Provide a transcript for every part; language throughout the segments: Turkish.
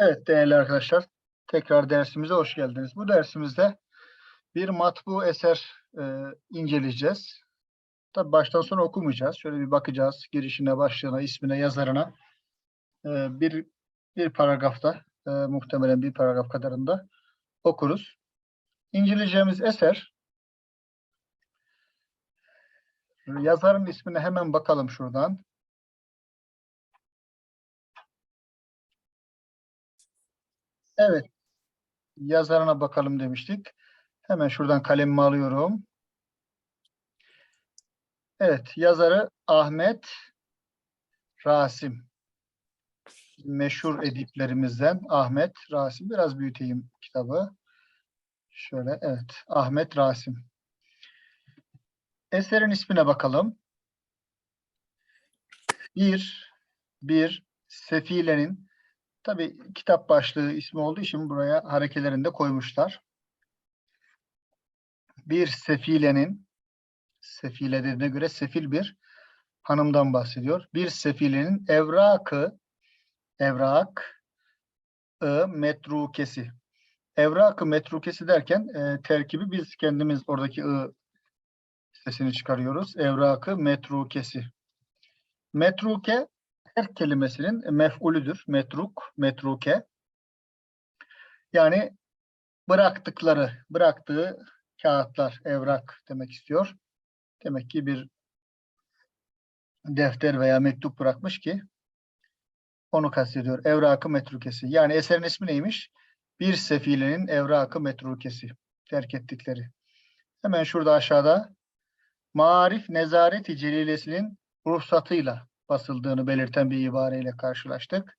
Evet değerli arkadaşlar, tekrar dersimize hoş geldiniz. Bu dersimizde bir matbu eser e, inceleyeceğiz. Tabii baştan sona okumayacağız. Şöyle bir bakacağız girişine, başlığına, ismine, yazarına. E, bir bir paragrafta, e, muhtemelen bir paragraf kadarında okuruz. İnceleyeceğimiz eser, yazarın ismine hemen bakalım şuradan. Evet. Yazarına bakalım demiştik. Hemen şuradan kalemimi alıyorum. Evet. Yazarı Ahmet Rasim. Meşhur ediplerimizden Ahmet Rasim. Biraz büyüteyim kitabı. Şöyle evet. Ahmet Rasim. Eserin ismine bakalım. Bir, bir Sefile'nin Tabii kitap başlığı ismi olduğu için buraya harekelerini de koymuşlar. Bir sefilenin, sefile dediğine göre sefil bir hanımdan bahsediyor. Bir sefilenin evrakı, evrak, ı, metrukesi. Evrakı metrukesi derken e, terkibi biz kendimiz oradaki ı sesini çıkarıyoruz. Evrakı metrukesi. Metruke her kelimesinin mef'ulüdür. Metruk, metruke. Yani bıraktıkları, bıraktığı kağıtlar, evrak demek istiyor. Demek ki bir defter veya mektup bırakmış ki onu kastediyor. Evrakı metrukesi. Yani eserin ismi neymiş? Bir sefilenin evrakı metrukesi. Terk ettikleri. Hemen şurada aşağıda Marif Nezareti Celilesi'nin ruhsatıyla basıldığını belirten bir ibareyle karşılaştık.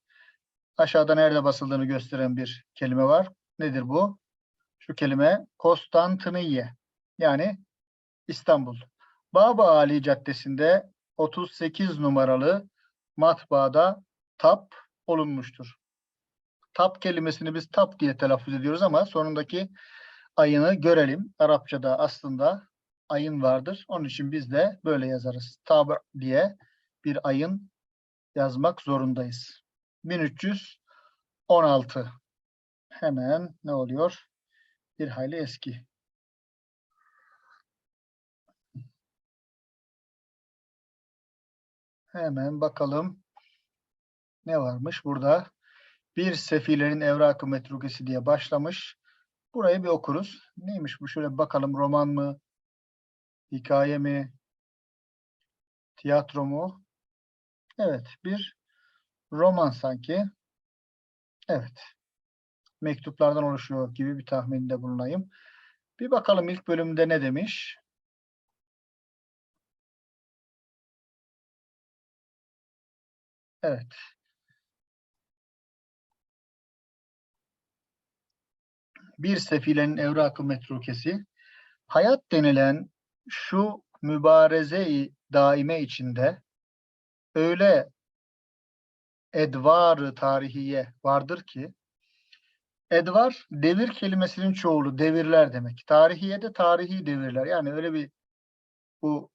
Aşağıda nerede basıldığını gösteren bir kelime var. Nedir bu? Şu kelime Konstantiniye yani İstanbul. Baba Ali Caddesi'nde 38 numaralı matbaada tap olunmuştur. Tap kelimesini biz tap diye telaffuz ediyoruz ama sonundaki ayını görelim. Arapçada aslında ayın vardır. Onun için biz de böyle yazarız. Tab diye bir ayın yazmak zorundayız. 1316. Hemen ne oluyor? Bir hayli eski. Hemen bakalım ne varmış burada. Bir sefilerin evrakı metrukesi diye başlamış. Burayı bir okuruz. Neymiş bu? Şöyle bakalım roman mı? Hikaye mi? Tiyatro mu? Evet, bir roman sanki. Evet. Mektuplardan oluşuyor gibi bir tahminde bulunayım. Bir bakalım ilk bölümde ne demiş? Evet. Bir sefilenin evrakı metrukesi. Hayat denilen şu mübareze-i daime içinde öyle edvarı tarihiye vardır ki edvar devir kelimesinin çoğulu devirler demek. Tarihiye de tarihi devirler. Yani öyle bir bu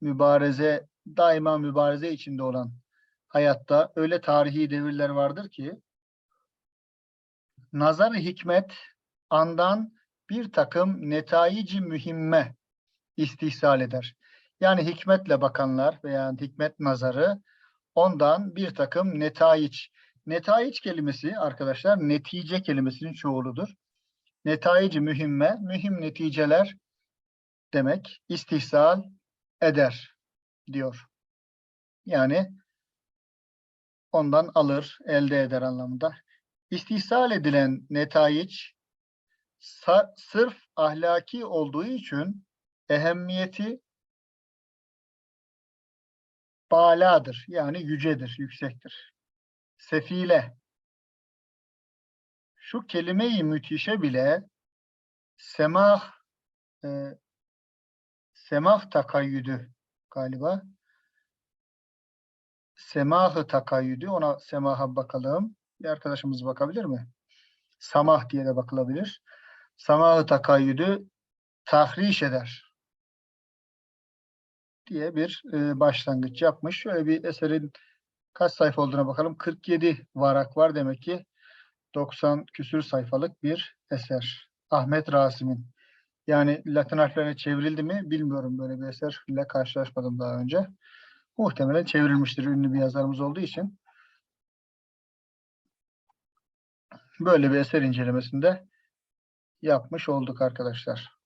mübareze daima mübareze içinde olan hayatta öyle tarihi devirler vardır ki nazar hikmet andan bir takım netayici mühimme istihsal eder. Yani hikmetle bakanlar veya hikmet nazarı ondan bir takım netayiç. Netayiç kelimesi arkadaşlar netice kelimesinin çoğuludur. Netayici mühimme, mühim neticeler demek istihsal eder diyor. Yani ondan alır, elde eder anlamında. İstihsal edilen netayiç sırf ahlaki olduğu için ehemmiyeti baladır. Yani yücedir, yüksektir. Sefile. Şu kelime-i müthişe bile semah e, semah takayyüdü galiba. Semahı takayyüdü. Ona semaha bakalım. Bir arkadaşımız bakabilir mi? Samah diye de bakılabilir. Samahı takayyüdü tahriş eder diye bir e, başlangıç yapmış. Şöyle bir eserin kaç sayfa olduğuna bakalım. 47 varak var demek ki. 90 küsür sayfalık bir eser. Ahmet Rasim'in. Yani Latin harflerine çevrildi mi bilmiyorum böyle bir eserle karşılaşmadım daha önce. Muhtemelen çevrilmiştir ünlü bir yazarımız olduğu için. Böyle bir eser incelemesinde yapmış olduk arkadaşlar.